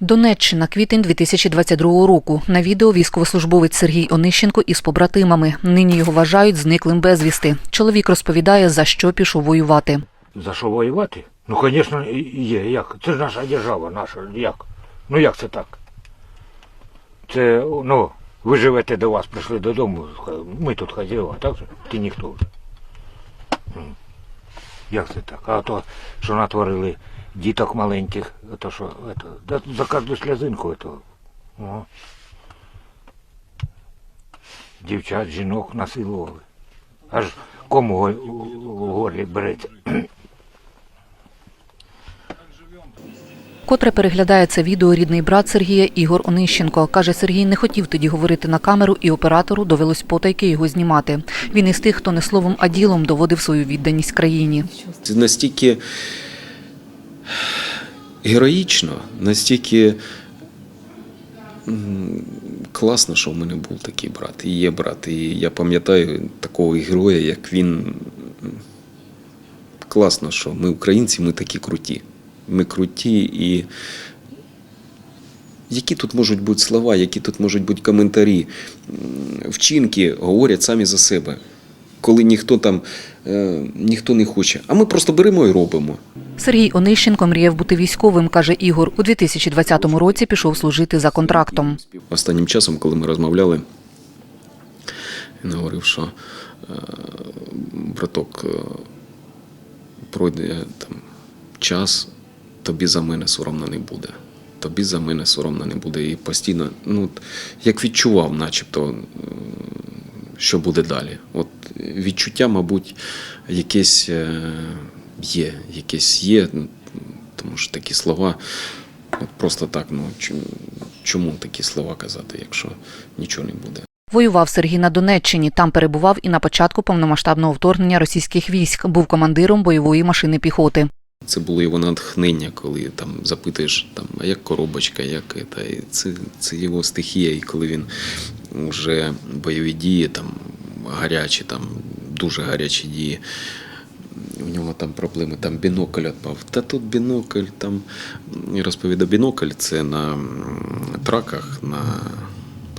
Донеччина, квітень 2022 року. На відео військовослужбовець Сергій Онищенко із побратимами. Нині його вважають зниклим безвісти. Чоловік розповідає, за що пішов воювати. За що воювати? Ну, звісно, є. Як? Це ж наша держава, наша. Як? Ну як це так? Це, ну, ви живете до вас, прийшли додому, ми тут хазяїва, так? Ти ніхто вже. Як це так? А то, що натворили діток маленьких, то що, это, да, за кожну сльозинку это, о. дівчат, жінок насилували. Аж кому в горлі береться. Котре переглядає це відео рідний брат Сергія Ігор Онищенко. Каже, Сергій не хотів тоді говорити на камеру, і оператору довелось потайки його знімати. Він із тих, хто не словом, а ділом доводив свою відданість країні. Це настільки героїчно, настільки класно, що в мене був такий брат, і є брат. І я пам'ятаю такого героя, як він. Класно, що ми українці, ми такі круті. Ми круті і. Які тут можуть бути слова, які тут можуть бути коментарі? Вчинки говорять самі за себе. Коли ніхто там е, ніхто не хоче. А ми просто беремо і робимо. Сергій Онищенко мріяв бути військовим, каже Ігор. У 2020 році пішов служити за контрактом. Останнім часом, коли ми розмовляли, він говорив, що е, браток, е, пройде там час, тобі за мене соромно не буде. Тобі за мене соромно не буде. І постійно, ну, як відчував, начебто, е, що буде далі. От відчуття, мабуть, якесь є, якесь є, ну, тому що такі слова. От просто так, ну чому, такі слова казати, якщо нічого не буде? Воював Сергій на Донеччині. Там перебував і на початку повномасштабного вторгнення російських військ. Був командиром бойової машини піхоти. Це було його натхнення, коли там запитуєш, там, а як коробочка, як і це, це його стихія. І коли він вже бойові дії, там гарячі, там дуже гарячі дії. У нього там проблеми, там бінокль відпав. Та тут бінокль, там розповідав, бінокль це на траках, на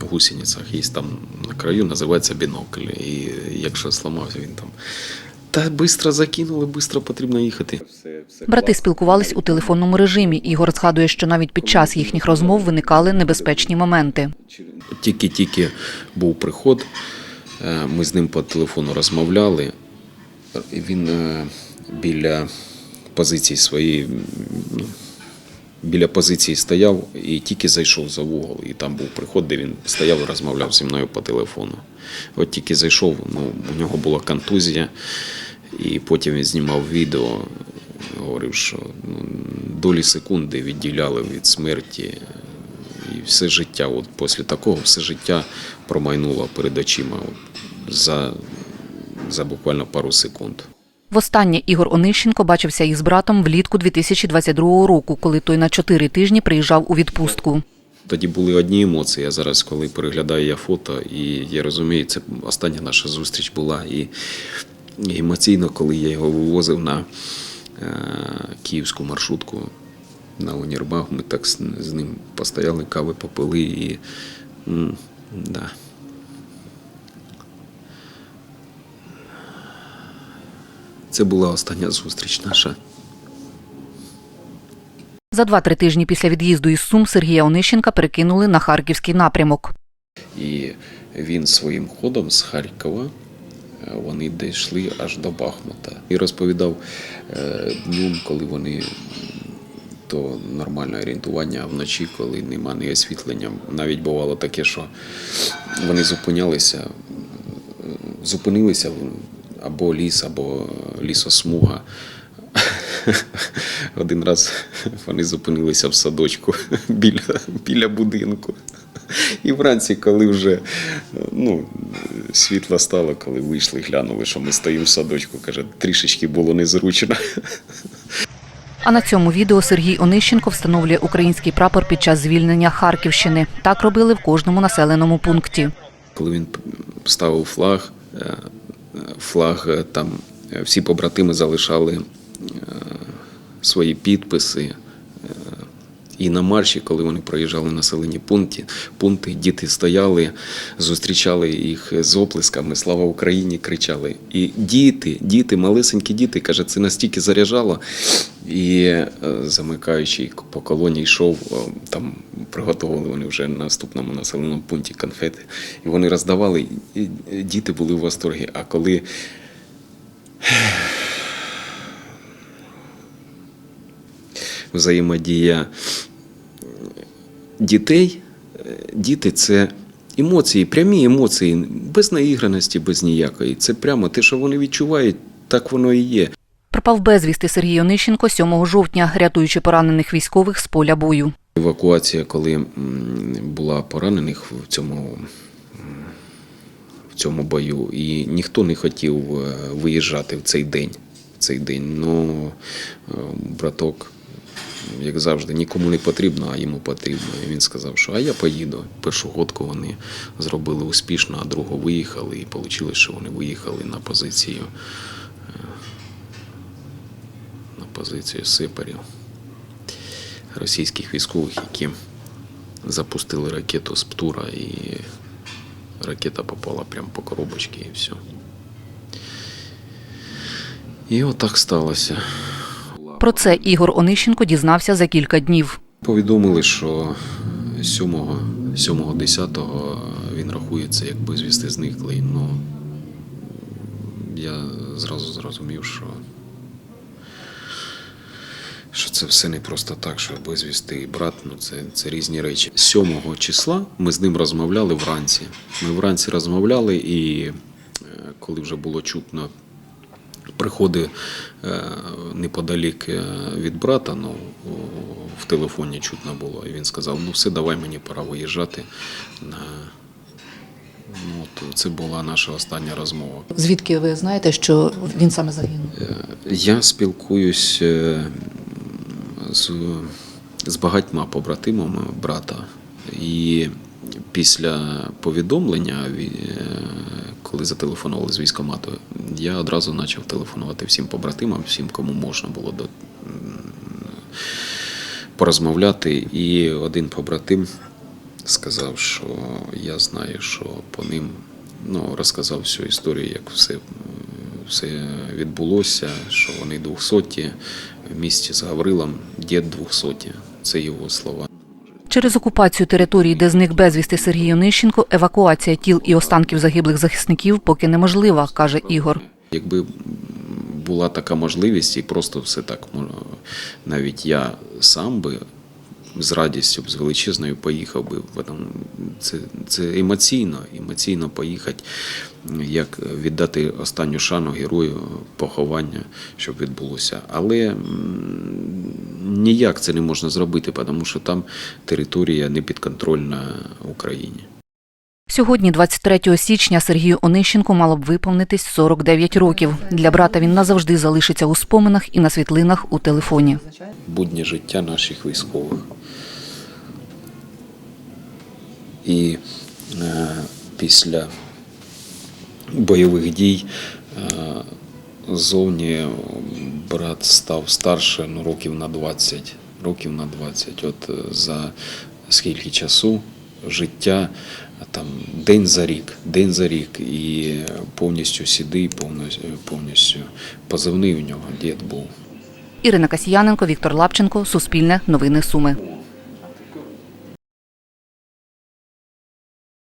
гусеницях. Є там на краю, називається бінокль. І якщо зламався, він там. Та швидко закинули, швидко потрібно їхати. Брати спілкувались у телефонному режимі. Ігор згадує, що навіть під час їхніх розмов виникали небезпечні моменти. Тільки-тільки був приход, е, ми з ним по телефону розмовляли. Він е, біля позиції своєї, ну, біля позиції стояв і тільки зайшов за вугол. І там був приход, де він стояв і розмовляв зі мною по телефону. От тільки зайшов, ну, у нього була контузія, і потім він знімав відео, говорив, що ну, долі секунди відділяли від смерті. І все життя, от після такого, все життя промайнуло перед очима от, за, за буквально пару секунд. Востаннє Ігор Онищенко бачився із братом влітку 2022 року, коли той на чотири тижні приїжджав у відпустку. Тоді були одні емоції. А зараз, коли переглядаю я фото, і я розумію, це остання наша зустріч була. І, емоційно, коли я його вивозив на е, київську маршрутку на Унірбаг, ми так з, ним постояли, кави попили і. да. Це була остання зустріч наша. За два-три тижні після від'їзду із Сум Сергія Онищенка перекинули на харківський напрямок. І він своїм ходом з Харкова е, вони дійшли аж до Бахмута. І розповідав е, днем, коли вони то нормальне орієнтування, а вночі, коли нема ні освітлення. Навіть бувало таке, що вони зупинялися, е, зупинилися або ліс, або лісосмуга. Один раз вони зупинилися в садочку біля, біля будинку. І вранці, коли вже ну, світло стало, коли вийшли, глянули, що ми стоїмо в садочку, каже, трішечки було незручно. А на цьому відео Сергій Онищенко встановлює український прапор під час звільнення Харківщини. Так робили в кожному населеному пункті. Коли він ставив флаг, е, флаг е, там е, всі побратими залишали е, свої підписи. Е, І на марші, коли вони проїжджали населені пункти, пункти, діти стояли, зустрічали їх з оплесками Слава Україні! кричали. І діти, діти, малесенькі діти, каже, це настільки заряджало. І е, замикаючий по колоні йшов, е, там приготували вони вже на наступному населеному пункті конфети. І вони роздавали, і діти були в восторгі. А коли взаємодія дітей, е, діти це емоції, прямі емоції, без наіграності, без ніякої. Це прямо те, що вони відчувають, так воно і є. Пропав безвісти Сергій Онищенко 7 жовтня, рятуючи поранених військових з поля бою. Евакуація, коли була поранених в цьому, в цьому бою, і ніхто не хотів е, виїжджати в цей день. В цей день. Ну, браток, як завжди, нікому не потрібно, а йому потрібно. І він сказав, що а я поїду. Першу годку вони зробили успішно, а другу виїхали, і вийшло, що вони виїхали на позицію. е, На позицію сипарів російських військових, які запустили ракету з Птура, і ракета попала прямо по коробочці і все. І отак сталося. Про це Ігор Онищенко дізнався за кілька днів. Повідомили, що 7, 7 10 він рахується як безвісти зниклий. Ну, я зразу зрозумів, що, що це все не просто так, що безвісти і брат, ну це, це різні речі. 7 числа ми з ним розмовляли вранці. Ми вранці розмовляли, і е, коли вже було чутно приходи е, неподалік е, від брата, ну в телефоні чутно було. І він сказав: ну все, давай мені пора виїжджати. На... Ну, от це була наша остання розмова. Звідки ви знаєте, що він саме загинув? Я спілкуюсь е, з, з багатьма побратимами брата, і після повідомлення, ві- е, коли зателефонували з військкомату, я одразу почав телефонувати всім побратимам, всім, кому можна було до, порозмовляти. І один побратим сказав, що я знаю, що по ним ну, розказав всю історію, як все, все відбулося, що вони двохсоті в місті з Гаврилом, дід двохсоті. Це його слова. Через окупацію території, де зник безвісти Сергій Онищенко, евакуація тіл і останків загиблих захисників поки неможлива, каже Ігор. Якби була така можливість, і просто все так навіть я сам би з радістю, з величезною поїхав би. Це, це емоційно, емоційно поїхати, як віддати останню шану герою поховання, щоб відбулося. Але ніяк це не можна зробити, тому що там територія не підконтрольна Україні. Сьогодні, 23 січня, Сергію Онищенку мало б виповнитись 49 років. Для брата він назавжди залишиться у споминах і на світлинах у телефоні. буднє життя наших військових. І е, після бойових дій е, зовні брат став старше ну, років на 20. Років на 20. От е, за скільки часу життя там день за рік, день за рік, і повністю сідий, повністю, повністю позивний у нього дід був. Ірина Касіяненко, Віктор Лапченко, Суспільне, Новини Суми.